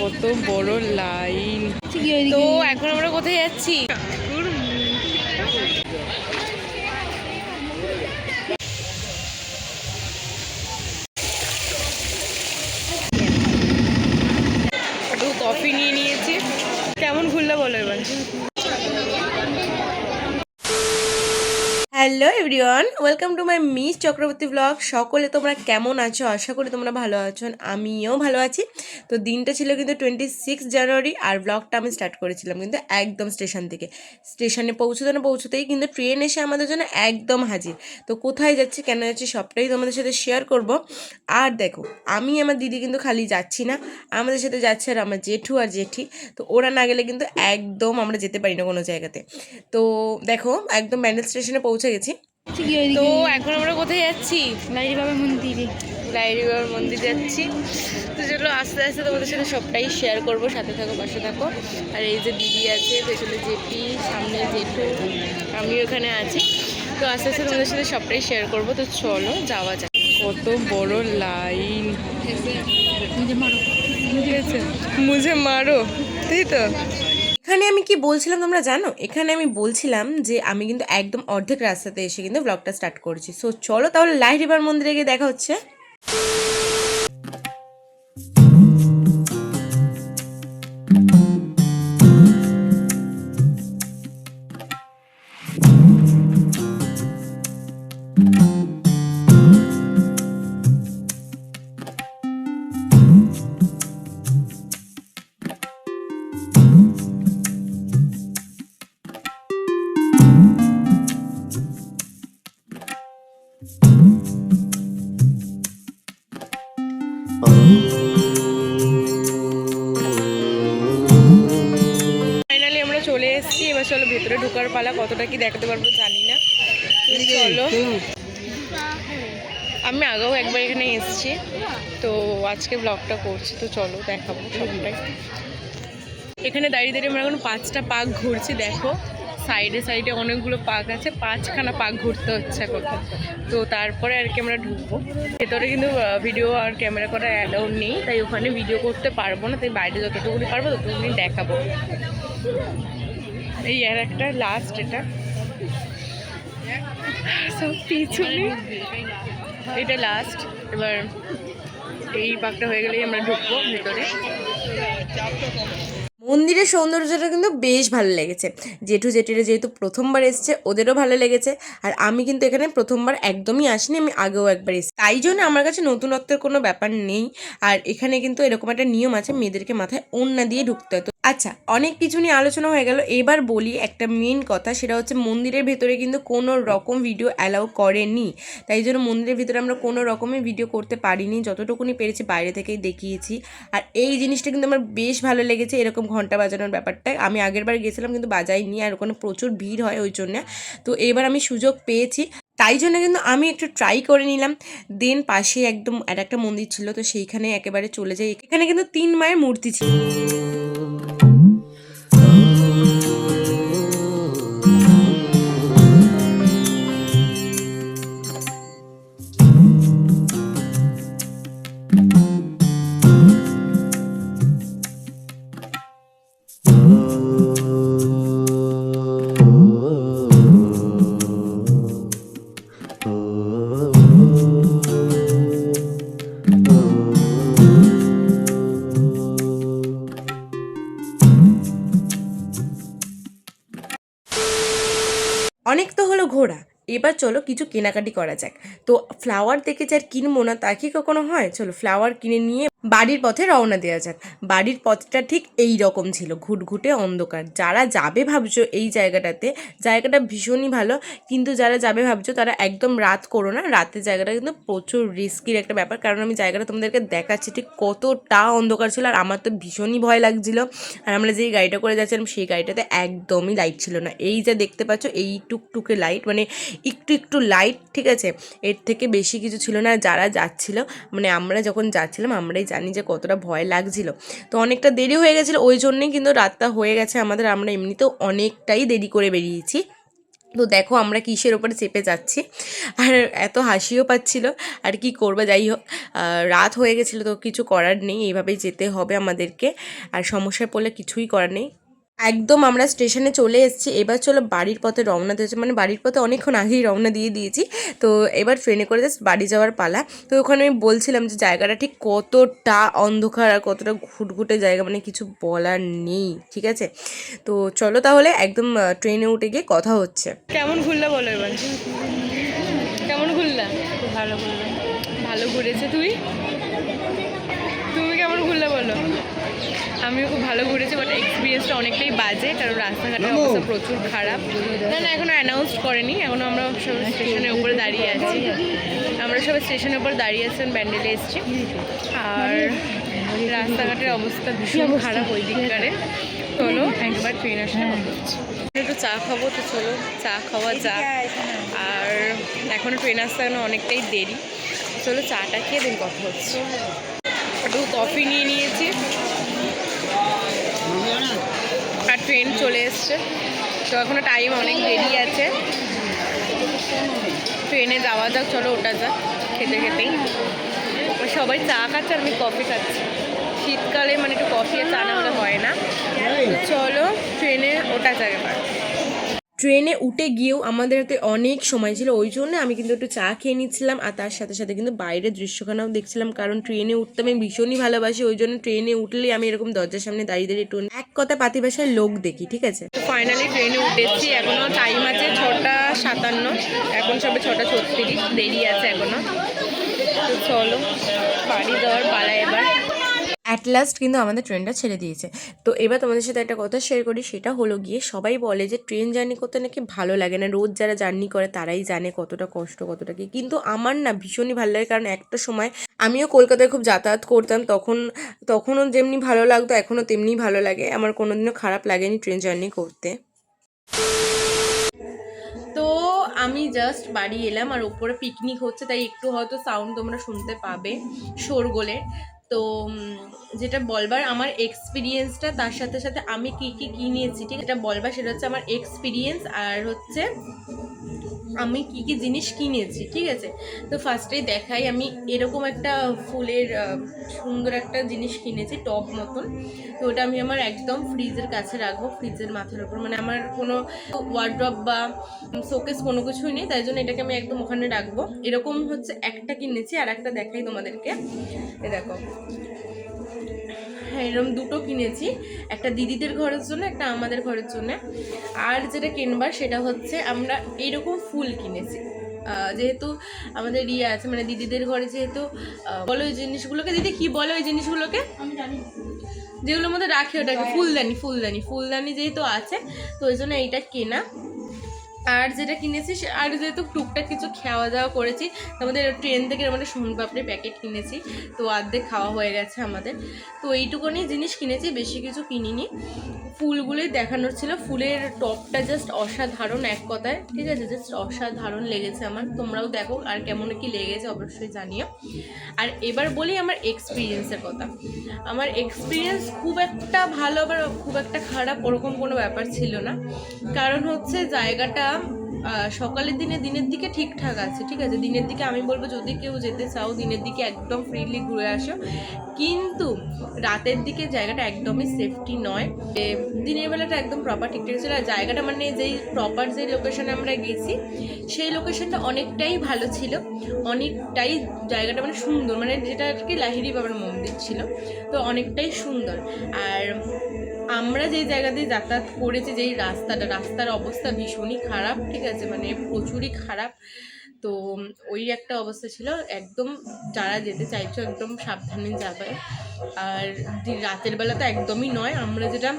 কত বড় লাইন। তো এখন আমরা কোথায় যাচ্ছি? কফি নিয়ে নিয়েছি। কেমন খুললে বলো এবার? Hello everyone, welcome to my Miss Chakraborty blog সকলে তোমরা কেমন আছো? আশা করি তোমরা ভালো আছো আমিও ভালো আছি। তো দিনটা ছিল কিন্তু টোয়েন্টি সিক্স জানুয়ারি আর ব্লগটা আমি স্টার্ট করেছিলাম কিন্তু একদম স্টেশন থেকে। স্টেশনে পৌঁছতে না পৌঁছতেই কিন্তু ট্রেন এসে আমাদের জন্য একদম হাজির। তো কোথায় যাচ্ছি, কেন যাচ্ছি, সবটাই তোমাদের সাথে শেয়ার করব। আর দেখো, আমি আমার দিদি কিন্তু খালি যাচ্ছি না। আমাদের সাথে যাচ্ছে আর আমার জেঠু আর জেঠি। তো ওরা না গেলে কিন্তু একদম আমরা যেতে পারি না কোনো জায়গাতে। তো দেখো, একদম ব্যান্ডেল স্টেশনে পৌঁছে গেছি। তো এখন আমরা কোথায় যাচ্ছি? লাইরি বাবা মন্দিরে। লাইরি বাবার মন্দির যাচ্ছি। তো চলো আস্তে আস্তে তোমাদের সাথে সবটাই শেয়ার করব সাথে থাকো পাশে থাকো। আর এই যে দিদি আছে পেছনে জেপি সামনে জেঠু আমি ওখানে আছি। তো আস্তে আস্তে তোমাদের সাথে সবটাই শেয়ার করব। তো চলো যাওয়া যাক। কত বড় লাইন। মুঝে মারো তাই তো? এখানে আমি কি বলছিলাম তোমরা জানো? এখানে আমি বলছিলাম যে আমি কিন্তু একদম অর্ধেক রাস্তাতে এসে কিন্তু ব্লগটা স্টার্ট করেছি। সো চলো তাহলে লাইট রিভার মন্দিরে গিয়ে দেখা হচ্ছে। কতটা কি দেখাতে পারব জানি না। চলো। আমি আগেও একবার এখানে এসেছি। তো আজকে ব্লগটা করছি তো চলো দেখাবো সবটাই। এখানে দাঁড়িয়ে দাঁড়িয়ে আমরা এখন পাঁচটা পাক ঘুরছি দেখো। সাইডে সাইডে অনেকগুলো পাক আছে পাঁচখানা পাক ঘুরতে হচ্ছে এখন। তো তারপরে আর কি আমরা ঢুকবো। ভেতরে কিন্তু ভিডিও আর ক্যামেরা করা অ্যালাউ নেই তাই ওখানে ভিডিও করতে পারব না তাই বাইরে যতটুকুনি পারব ততটুকুনি দেখাবো। এই আর একটা লাস্ট এটা। সব পিছনে এটা লাস্ট এবার এই পাকটা হয়ে গেলেই আমরা ঢুকবো ভেতরে। মন্দিরের সৌন্দর্যটা কিন্তু বেশ ভালো লেগেছে। জেঠু জেঠিরা যেহেতু প্রথমবার এসছে, ওদেরও ভালো লেগেছে। আর আমি কিন্তু এখানে প্রথমবার একদমই আসিনি, আমি আগেও একবার এসেছি। তাই জন্য আমার কাছে নতুনত্বের কোনো ব্যাপার নেই। আর এখানে কিন্তু এরকম একটা নিয়ম আছে, মেয়েদেরকে মাথায় ওড়না দিয়ে ঢুকতে হয়। আচ্ছা অনেক কিছু নিয়ে আলোচনা হয়ে গেল। এবার বলি একটা মেন কথা, সেটা হচ্ছে মন্দিরের ভেতরে কিন্তু কোনো রকম ভিডিও অ্যালাউ করেনি। তাই জন্য মন্দিরের ভিতরে আমরা কোনো রকমের ভিডিও করতে পারিনি। যতটুকুনি পেরেছি বাইরে থেকেই দেখিয়েছি। আর এই জিনিসটা কিন্তু আমার বেশ ভালো লেগেছে। এরকম ঘণ্টা বাজানোর ব্যাপারটা আমি আগের বার গেছিলাম কিন্তু বাজাইনি আর ওখানে প্রচুর ভিড় হয় ওই জন্য। তো এবার আমি সুযোগ পেয়েছি। তাই জন্য কিন্তু আমি একটু ট্রাই করে নিলাম। দেন পাশে একদম আর একটা মন্দির ছিল, তো সেইখানে একেবারে চলে যাই। এখানে কিন্তু তিন মায়ের মূর্তি ছিল। অনেক তো হলো ঘোরা এবার চলো কিছু কেনাকাটি করা যাক। তো ফ্লাওয়ার দেখে যে আর কিনবো না তা কি কখনো হয়? চলো ফ্লাওয়ার কিনে নিয়ে বাড়ির পথে রওনা দেওয়া যাক। বাড়ির পথটা ঠিক এই রকম ছিল, ঘুটঘুটে অন্ধকার। যারা যাবে ভাবছ এই জায়গাটাতে, জায়গাটা ভীষণই ভালো। কিন্তু যারা যাবে ভাবছ তারা একদম রাত করো না। রাতের জায়গাটা কিন্তু প্রচুর রিস্কির একটা ব্যাপার। কারণ আমি জায়গাটা তোমাদেরকে দেখাচ্ছি ঠিক কতটা অন্ধকার ছিল। আর আমার তো ভীষণই ভয় লাগছিল। আর আমরা যেই গাড়িটা করে যাচ্ছিলাম, সেই গাড়িটাতে একদমই লাইট ছিল না। এই যে দেখতে পাচ্ছ, এই টুকটুকে লাইট মানে একটু একটু লাইট ঠিক আছে? এর থেকে বেশি কিছু ছিল না, যারা যাচ্ছিল মানে আমরা যখন যাচ্ছিলাম, আমরাই জানি যে কতটা ভয় লাগছিল। তো অনেকটা দেরি হয়ে গেছিল, ওই জন্যেই কিন্তু রাতটা হয়ে গেছে আমাদের। আমরা এমনিতেও অনেকটাই দেরি করে বেরিয়েছি। তো দেখো আমরা কিসের ওপরে চেপে যাচ্ছি, আর এত হাসিও পাচ্ছিল, আর কি করব? যাই হোক রাত হয়ে গেছিল, তো কিছু করার নেই, এইভাবেই যেতে হবে আমাদেরকে। আর সমস্যায় পড়লে কিছুই করার নেই। একদম আমরা স্টেশনে চলে এসেছি। এবার চলো বাড়ির পথে রওনা দিয়েছে মানে বাড়ির পথে অনেকক্ষণ আগেই রওনা দিয়ে দিয়েছি। তো এবার ট্রেনে করে জাস্ট বাড়ি যাওয়ার পালা। তো ওখানে আমি বলছিলাম যে জায়গাটা ঠিক কতটা অন্ধকার আর কতটা ঘুটঘুটে জায়গা। মানে কিছু বলার নেই, ঠিক আছে? তো চলো তাহলে একদম ট্রেনে উঠে গিয়ে কথা হচ্ছে। কেমন ঘুরলে বলো এবার। আমিও খুব ভালো ঘুরেছি বাট এক্সপিরিয়েন্সটা অনেকটাই বাজে কারণ রাস্তাঘাটের অবস্থা প্রচুর খারাপ। না না এখনও অ্যানাউন্স করেনি এখনও আমরা সব স্টেশনের উপরে দাঁড়িয়ে আছি। আমরা সবাই স্টেশনের উপর দাঁড়িয়ে আছেন ব্যান্ডেলে এসেছি। আর রাস্তাঘাটের অবস্থা ভীষণ খারাপ ওই দিককারে। চলো একবার ট্রেন আসলে একটু চা খাব তো চলো চা খাওয়া যাক। আর এখনও ট্রেন আসতে এখনও অনেকটাই দেরি। চলো চাটা খেয়ে দিন কথা হচ্ছে। একটু কফি নিয়ে নিয়েছি। আর ট্রেন চলে এসছে। তো এখনও টাইম অনেক দেরি আছে। ট্রেনে যাওয়া যাক চলো ওটা যাক খেতে খেতেই। সবাই চা খাচ্ছে আর আমি কফি খাচ্ছি। শীতকালে মানে একটু কফি আর চা না হলে হয় না। চলো ট্রেনে ওটা যাক এবার। ট্রেনে উঠে গিয়েও আমাদের হাতে অনেক সময় ছিল। ওই জন্য আমি কিন্তু একটু চা খেয়ে নিচ্ছিলাম আর তার সাথে সাথে কিন্তু বাইরের দৃশ্যখানাও দেখছিলাম, কারণ ট্রেনে উঠতে আমি ভীষণই ভালোবাসি। ওই জন্য ট্রেনে উঠলেই আমি এরকম দরজার সামনে দাঁড়িয়ে দাঁড়িয়ে একটু এক কথা পাতি ভাষায় লোক দেখি, ঠিক আছে? ফাইনালি ট্রেনে উঠেছি, এখনও টাইম আছে ছটা সাতান্ন, এখন সবে ছটা ছত্রিশ, দেরি আছে এখনও। চলো, বাড়ি যাওয়ার পালা এবার। অ্যাট লাস্ট কিন্তু আমাদের ট্রেনটা ছেড়ে দিয়েছে। তো এবার তোমাদের সাথে একটা কথা শেয়ার করি, সেটা হলো গিয়ে সবাই বলে যে ট্রেন জার্নি করতে নাকি ভালো লাগে না। রোজ যারা জার্নি করে তারাই জানে কতটা কষ্ট, কতটা কি। কিন্তু আমার না ভীষণই ভালো লাগে, কারণ একটা সময় আমিও কলকাতায় খুব যাতায়াত করতাম, তখন, তখনও যেমনি ভালো লাগতো, এখনও তেমনি ভালো লাগে। আমার কোনোদিনও খারাপ লাগেনি ট্রেন জার্নি করতে। তো আমি জাস্ট বাড়ি এলাম, আর ওপরে পিকনিক হচ্ছে, তাই একটু হয়তো সাউন্ড তোমরা শুনতে পাবে। শোরগোলের তো যেটা বলবার আমার এক্সপিরিয়েন্সটা তার সাথে সাথে আমি কি কি কিনেছি ঠিক এটা বলবার সেটা হচ্ছে আমার এক্সপিরিয়েন্স আর হচ্ছে আমি কি কি জিনিস কিনেছি, ঠিক আছে? তো ফার্স্টেই দেখাই, আমি এরকম একটা ফুলের সুন্দর একটা জিনিস কিনেছি, টপ মতন। তো ওটা আমি আমার একদম ফ্রিজের কাছে রাখব, ফ্রিজের মাথার উপর। মানে আমার কোনো ওয়ার্ড্রপ বা শোকেস কোনো কিছুই নেই, তাই জন্য এটাকে আমি একদম ওখানে রাখব। এরকম হচ্ছে একটা কিনেছি আর একটা দেখাই তোমাদেরকে। দেখো। এরকম দুটো কিনেছি একটা দিদিদের ঘরের জন্য একটা আমাদের ঘরের জন্য। আর যেটা কিনবার সেটা হচ্ছে আমরা এইরকম ফুল কিনেছি। যেহেতু আমাদের ইয়ে আছে মানে দিদিদের ঘরে যেহেতু বলো ওই জিনিসগুলোকে দিদি কি বলো ওই জিনিসগুলোকে? যেগুলোর মধ্যে রাখে ওটাকে ফুলদানি ফুলদানি ফুলদানি যেহেতু আছে তো ওই জন্য এইটা কেনা। আর যেটা কিনেছি আর যেহেতু টুকটাক কিছু খাওয়া দাওয়া করেছি, আমাদের ট্রেন থেকে আমাদের সোনপাপড়ি প্যাকেট কিনেছি। তো অর্ধেক খাওয়া হয়ে গেছে আমাদের। তো এইটুকুনি জিনিস কিনেছি, বেশি কিছু কিনিনি। ফুলগুলোই দেখানোর ছিল। ফুলের টপটা জাস্ট অসাধারণ এক কথায়। ঠিক আছে? জাস্ট অসাধারণ লেগেছে আমার। তোমরাও দেখো আর কেমন কি লেগেছে, অবশ্যই জানিও। আর এবার বলি আমার এক্সপিরিয়েন্সের কথা। আমার এক্সপিরিয়েন্স খুব একটা ভালো আবার খুব একটা খারাপ ওরকম কোনো ব্যাপার ছিল না। কারণ হচ্ছে জায়গাটা come. সকালের দিনে দিনের দিকে ঠিকঠাক আছে, ঠিক আছে? দিনের দিকে আমি বলব, যদি কেউ যেতে চাও, দিনের দিকে একদম ফ্রিলি ঘুরে আসো। কিন্তু রাতের দিকে জায়গাটা একদমই সেফটি নয়। দিনের বেলাটা একদম প্রপার ঠিকঠাক ছিল। আর জায়গাটা মানে যেই প্রপার যে লোকেশনে আমরা গেছি, সেই লোকেশনটা অনেকটাই ভালো ছিল। অনেকটাই জায়গাটা মানে সুন্দর। মানে যেটা আর কি লাহিড়ি বাবার মন্দির ছিল। তো অনেকটাই সুন্দর। আর আমরা যেই জায়গা দিয়ে যাতায়াত করেছি, যেই রাস্তাটা, রাস্তার অবস্থা ভীষণই খারাপ আছে মানে প্রচুরই খারাপ। তো ওই একটা অবস্থা ছিল। একদম যারা যেতে চাইছো একদম সাবধানে যাবে। আর রাতের বেলা তো একদমই নয়। আমরা যেটা,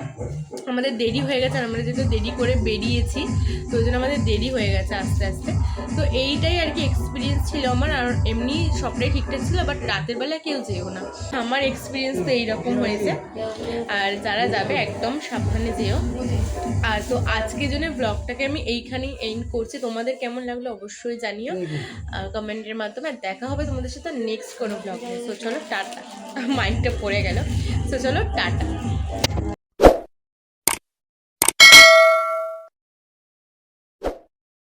আমাদের দেরি হয়ে গেছে আর আমরা যেহেতু দেরি করে বেরিয়েছি, তো ওই জন্য আমাদের দেরি হয়ে গেছে আস্তে আস্তে। তো এইটাই আর কি এক্সপিরিয়েন্স ছিল আমার। আর এমনি সবটাই ঠিকঠাক ছিল বাট রাতের বেলা কেউ যেও না। আমার এক্সপিরিয়েন্স তো এইরকম হয়েছে। আর যারা যাবে একদম সাবধানে যেও। আর তো আজকের জন্য ব্লগটাকে আমি এইখানেই এন্ড করছি। তোমাদের কেমন লাগল অবশ্যই জানিও। কমেন্টের মাধ্যমে। আর দেখা হবে তোমাদের সাথে নেক্সট কোনো ব্লগে সো চলো টাটা। মাইন্ডটা পড়ে গেল। সো চলো টাটা।